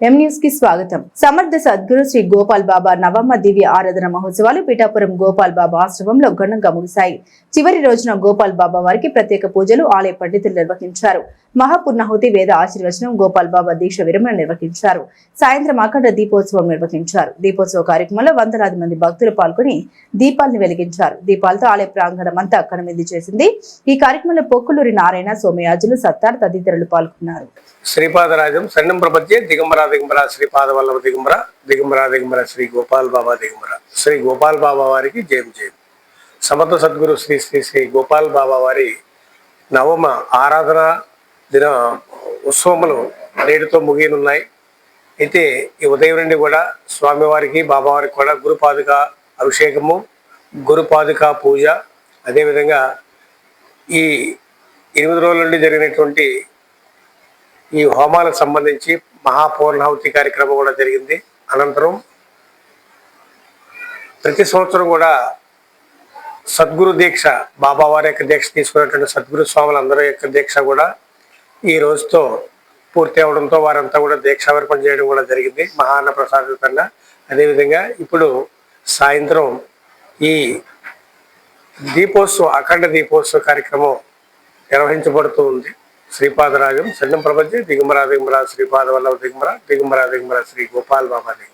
ఎం న్యూస్కి స్వాగతం. సమర్థ సద్గురు శ్రీ గోపాల్ బాబా నవమ దివ్య ఆరాధన మహోత్సవాలు పిఠాపురం గోపాల్ బాబా ఆశ్రమంలో ఘనంగా ముగిశాయి. చివరి రోజున గోపాల్ బాబా వారికి ప్రత్యేక పూజలు ఆలయ పండితులు నిర్వహించారు. మహాపుర్ణాహుతి వేద ఆశీర్వచనం గోపాల్ బాబా దీక్ష విరమణ నిర్వహించారు. సాయంత్రం అఖండ దీపోత్సవం నిర్వహించారు. దీపోత్సవ కార్యక్రమంలో వందలాది మంది భక్తులు పాల్గొని దీపాలను వెలిగించారు. దీపాలతో ఆలయ ప్రాంగణం అంతా కనుమింది చేసింది. ఈ కార్యక్రమంలో పొక్కులూరి నారాయణ సోమయాజులు సత్తార్ తదితరులు పాల్గొన్నారు. శ్రీపాదరాజం సన్నం ప్రపంచే దిగంబర దిగంబర శ్రీ పాదవల్లభ దిగంబర దిగంబర దిగంబర శ్రీ గోపాల్ బాబా దిగంబర శ్రీ గోపాల్ బాబా వారికి జయం జయం. సమర్థ సద్గురు శ్రీ శ్రీ శ్రీ గోపాల్ బాబా వారి నవమ ఆరాధన దిన ఉత్సవములు నేటితో ముగియనున్నాయి. అయితే ఈ ఉదయం నుండి కూడా స్వామివారికి బాబావారికి కూడా గురుపాదుక అభిషేకము గురుపాదుక పూజ. అదేవిధంగా ఈ ఎనిమిది రోజుల నుండి జరిగినటువంటి ఈ హోమాలకు సంబంధించి మహాపూర్ణాహుతి కార్యక్రమం కూడా జరిగింది. అనంతరం ప్రతి సంవత్సరం కూడా సద్గురు దీక్ష బాబావారి యొక్క దీక్ష తీసుకున్నటువంటి సద్గురు స్వాములందరూ యొక్క దీక్ష కూడా ఈ రోజుతో పూర్తి అవడంతో వారంతా కూడా దీక్షావర్పణ చేయడం కూడా జరిగింది మహాన్న ప్రసాదితంగా అదేవిధంగా ఇప్పుడు సాయంత్రం ఈ దీపోత్సవ అఖండ దీపోత్సవ కార్యక్రమం నిర్వహించబడుతూ ఉంది. శ్రీపాదరాజం సన్నం ప్రపంచ దిగంబర దిగంబర శ్రీపాద వల్లభ దిగంబర దిగంబర దిగంబర శ్రీ గోపాల్ బాబా దిగంబర